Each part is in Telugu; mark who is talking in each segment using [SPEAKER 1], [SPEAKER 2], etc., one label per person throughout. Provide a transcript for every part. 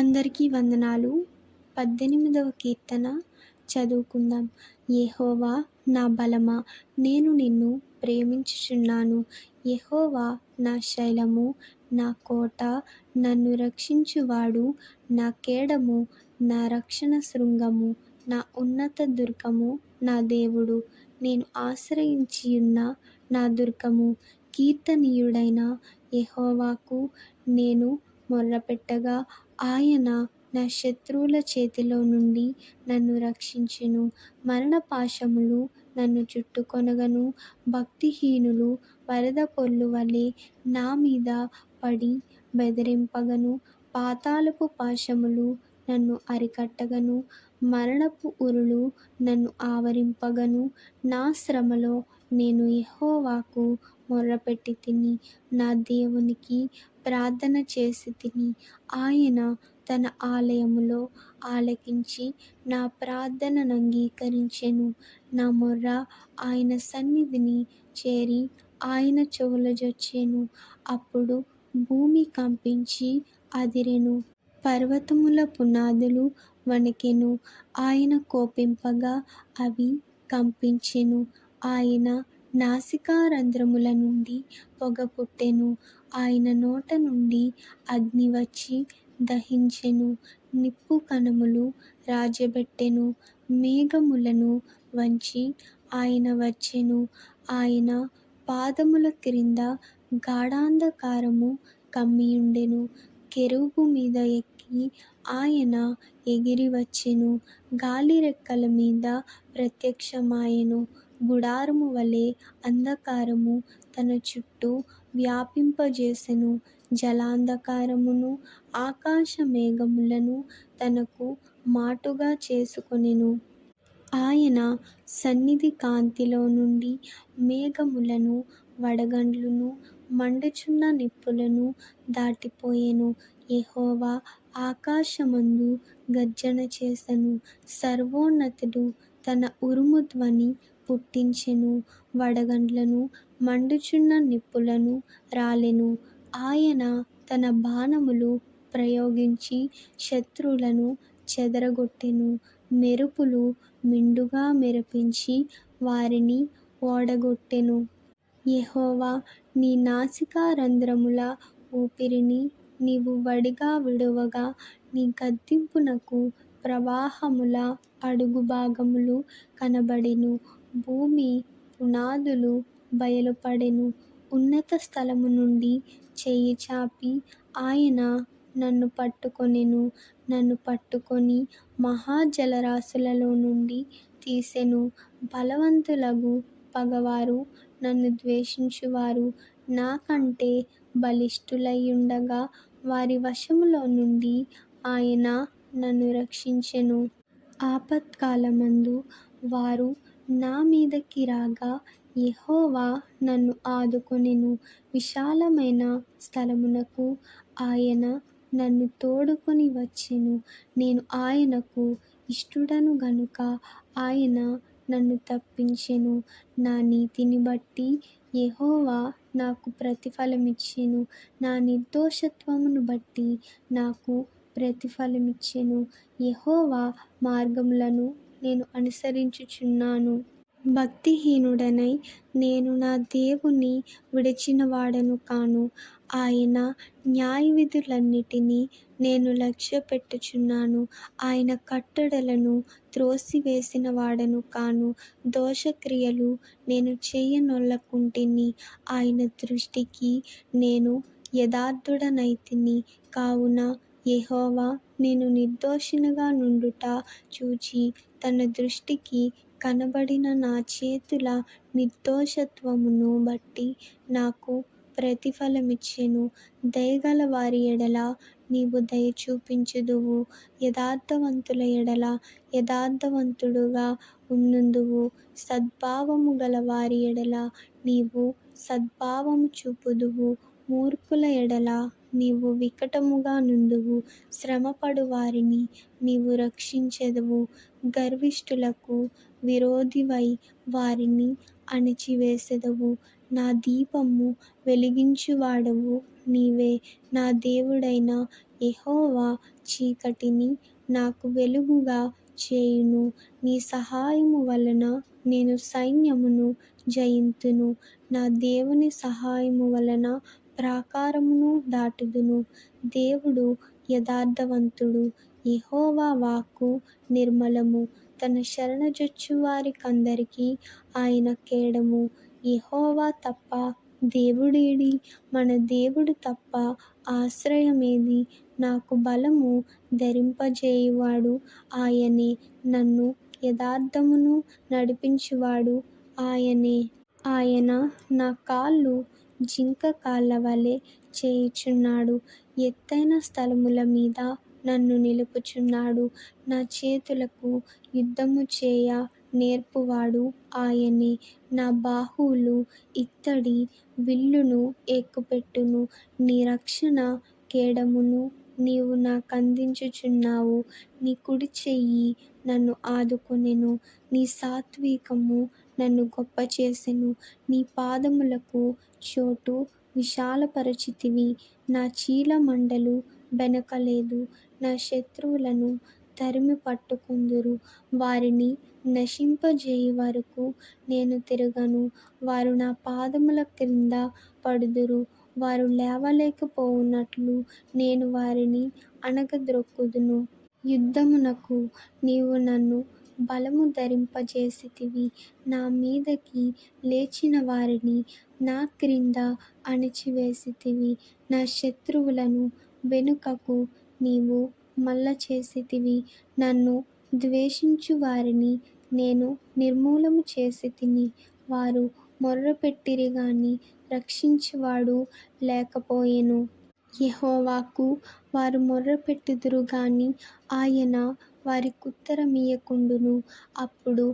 [SPEAKER 1] అందరికీ వందనాలు. పద్దెనిమిదవ కీర్తన చదువుకుందాం. యెహోవా నా బలమా నేను నిన్ను ప్రేమించుచున్నాను. యెహోవా నా శైలము నా కోట నన్ను రక్షించువాడు. నా కేడము నా రక్షణ శృంగము నా ఉన్నత దుర్గము నా దేవుడు. నేను ఆశ్రయించియున్న నా దుర్గము కీర్తనీయుడైన యెహోవాకు నేను మొర్రపెట్టగా ఆయన నా శత్రువుల చేతిలో నుండి నన్ను రక్షించెను. మరణ పాశములు నన్ను చుట్టుకొనగను. భక్తిహీనులు వరద పొర్లు వలె నా మీద పడి బెదిరింపగను. పాతాళపు పాశములు నన్ను అరికట్టగను. మరణపు ఉరులు నన్ను ఆవరింపగను. నా శ్రమలో నేను యెహోవాకు మొర్రపెట్టితిని నా దేవునికి ప్రార్థన చేసి తిని ఆయన తన ఆలయములో ఆలకించి నా ప్రార్థనను అంగీకరించెను. నా మొర్ర ఆయన సన్నిధిని చేరి ఆయన చెవులజొచ్చెను అప్పుడు భూమి కంపించి అదిరెను. పర్వతముల పునాదులు వణికెను. ఆయన కోపింపగా అవి కంపించెను. ఆయన నాసికారంధ్రముల నుండి పొగ పుట్టెను. ఆయన నోట నుండి అగ్ని వచ్చి దహించెను. నిప్పు కణములు రాజబెట్టెను. మేఘములను వంచి ఆయన వచ్చెను. ఆయన పాదముల క్రింద గాఢాంధకారము కమ్మియుండెను. కెరూబు మీద ఎక్కి ఆయన ఎగిరి వచ్చెను. గాలి రెక్కల మీద ప్రత్యక్షమాయెను. గుడారము వలె అంధకారము తన చుట్టూ వ్యాపింపజేసెను. జలాంధకారమును ఆకాశ మేఘములను తనకు మాటుగా చేసుకొనెను. ఆయన సన్నిధి కాంతిలో నుండి మేఘములను వడగండ్లను మండుచున్న నిప్పులను దాటిపోయెను. యెహోవా ఆకాశమందు గర్జన చేసెను. సర్వోన్నతుడు తన ఉరుము ధ్వని పుట్టించెను వడగండ్లను మండుచున్న నిప్పులను రాలెను. ఆయన తన బాణములు ప్రయోగించి శత్రువులను చెదరగొట్టెను. మెరుపులు మిండుగా మెరిపించి వారిని ఓడగొట్టెను. యెహోవా నీ నాసికారంధ్రముల ఊపిరిని నీవు వడిగా విడువగా నీ గద్దింపునకు ప్రవాహముల అడుగుభాగములు కనబడెను. భూమి పునాదులు బయలుపడెను. ఉన్నత స్థలము నుండి చేయి చాపి ఆయన నన్ను పట్టుకొనెను. నన్ను పట్టుకొని మహాజలరాశులలో నుండి తీసెను. బలవంతులగు పగవారు నన్ను ద్వేషించువారు. నాకంటే బలిష్ఠులైయుండగా వారి వశములో నుండి ఆయన నన్ను రక్షించెను. ఆపత్కాలమందు వారు నా మీదకి రాగా యెహోవా నన్ను ఆదుకొనెను. విశాలమైన స్థలమునకు ఆయన నన్ను తోడుకొని వచ్చెను. నేను ఆయనకు ఇష్టుడను గనుక ఆయన నన్ను తప్పించెను. నా నీతిని బట్టి యెహోవా నాకు ప్రతిఫలమిచ్చెను. నా నిర్దోషత్వమును బట్టి నాకు ప్రతిఫలమిచ్చెను. యెహోవా మార్గములను నేను అనుసరించుచున్నాను. భక్తిహీనుడనై నేను నా దేవుని విడిచినవాడను కాను. ఆయన న్యాయవిధులన్నిటినీ నేను లక్ష్యపెట్టుచున్నాను. ఆయన కట్టడలను త్రోసివేసిన వాడను కాను. దోషక్రియలు నేను చేయనొల్లకుంటిని. ఆయన దృష్టికి నేను యథార్థుడనైతిని. కావున యెహోవా నేను నిర్దోషినిగా నుండుట చూచి తన దృష్టికి కనబడిన నా చేతుల నిర్దోషత్వమును బట్టి నాకు ప్రతిఫలమిచ్చెను. దయగల వారి ఎడల నీవు దయ చూపించుదువు. యథార్థవంతుల ఎడల యథార్థవంతుడుగా ఉన్నందువు. సద్భావము గల వారి ఎడల నీవు సద్భావము చూపుదువు. మూర్ఖుల ఎడల నీవు వికటముగా నుండువు. శ్రమపడు వారిని నీవు రక్షించెదవు. గర్విష్ఠులకు విరోధివై వారిని అణిచివేసెదవు. నా దీపము వెలిగించువాడవు నీవే. నా దేవుడైన యెహోవా చీకటిని నాకు వెలుగుగా చేయును. నీ సహాయము వలన నేను సైన్యమును జయింతును. నా దేవుని సహాయము వలన ప్రాకారమును దాటుదును. దేవుడు యథార్థవంతుడు. యెహోవా వాక్కు నిర్మలము. తన శరణుజొచ్చు వారికందరికీ ఆయన కేడము. యెహోవా తప్ప దేవుడేడి? మన దేవుడు తప్ప ఆశ్రయమేది? నాకు బలము ధరింపజేయువాడు ఆయనే. నన్ను యథార్థమును నడిపించువాడు ఆయనే. ఆయన నా కాళ్ళు జింక కాళ్ళ వలె చేయుచున్నాడు. ఎత్తైన స్థలముల మీద నన్ను నిలుపుచున్నాడు. నా చేతులకు యుద్ధము చేయ నేర్పువాడు ఆయనే. నా బాహువులు ఇత్తడి విల్లును ఎక్కుపెట్టును నీ రక్షణ కేడమును నీవు నాకందించుచున్నావు. నీ కుడి చెయ్యి నన్ను ఆదుకొనెను. నీ సాత్వికము నన్ను గొప్ప చేసెను. నీ పాదములకు చోటు విశాలపరచితివి. నా చీల మండలు బెనకలేదు. నా శత్రువులను తరిమి పట్టుకుందురు. వారిని నశింపజేయ వరకు నేను తిరగను. వారు నా పాదముల క్రింద పడుదురు. వారు లేవలేకపోవునట్లు నేను వారిని అణగద్రొక్కుదును యుద్ధమునకు నీవు నన్ను బలము ధరింపజేసితివి. నా మీదకి లేచిన వారిని నా క్రింద అణిచివేసితివి. నా శత్రువులను వెనుకకు నీవు మళ్ళచేసితివి. నన్ను ద్వేషించు వారిని నేను నిర్మూలము చేసితిని. వారు మొర్రపెట్టిరి గాని రక్షించువాడు లేకపోయెను. యెహోవాకు వారు మొర్రపెట్టుదురు గాని ఆయన వారికుత్తరమియ్యకుండును. అప్పుడు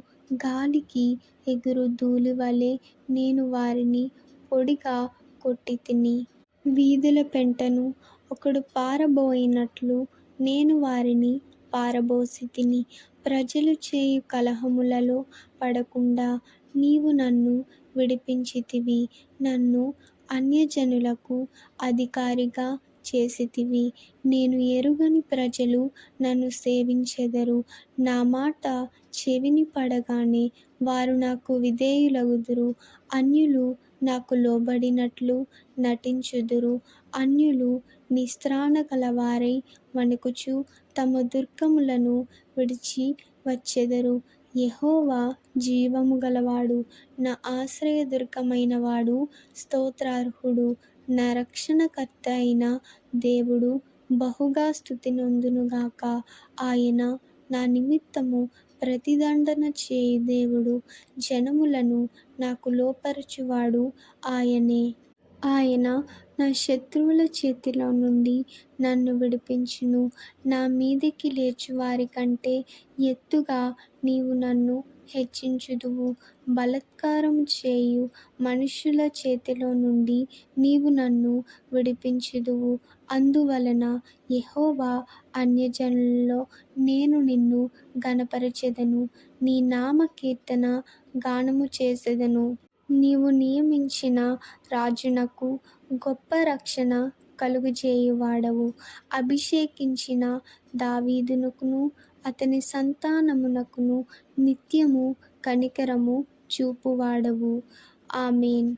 [SPEAKER 1] గాలికి ఎగురు ధూళివలె నేను వారిని పొడిగా కొట్టితిని వీధుల పెంటను ఒకడు పారబోయినట్లు నేను వారిని పారబోసితిని ప్రజలు చేయు కలహములలో పడకుండా నీవు నన్ను విడిపించితివి. నన్ను అన్యజనులకు అధికారిగా చేసితివి. నేను ఎరుగని ప్రజలు నన్ను సేవించెదరు. నా మాట చెవిని పడగానే వారు నాకు విధేయులగుదురు. అన్యులు నాకు లోబడినట్లు నటించుదురు. అన్యులు నిస్త్రాణగలవారై వణకుచు తమ దుర్గములను విడిచి వచ్చెదరు. యెహోవా జీవము గలవాడు. నా ఆశ్రయదుర్గమైనవాడు స్తోత్రార్హుడు. నా రక్షణకర్త అయిన దేవుడు బహుగా స్థుతి గాక ఆయన నా నిమిత్తము ప్రతిదండన చేయి దేవుడు. జనములను నాకు లోపరచువాడు ఆయనే. ఆయన నా శత్రువుల చేతిలో నుండి నన్ను విడిపించును. నా మీదికి లేచు వారికంటే ఎత్తుగా నీవు నన్ను హెచ్చించుదువు. బలాత్కారం చేయు మనుషుల చేతిలో నుండి నీవు నన్ను విడిపించుదువు. అందువలన యెహోవా అన్యజనులలో నేను నిన్ను ఘనపరచెదను. నీ నామ కీర్తన గానము చేసెదను. నీవు నియమించిన రాజునకు గొప్ప రక్షణ కలుగజేయువాడవు. అభిషేకించిన దావీదునకును అతని సంతానమునకును నిత్యము కనికరము చూపువాడవు. ఆమెన్.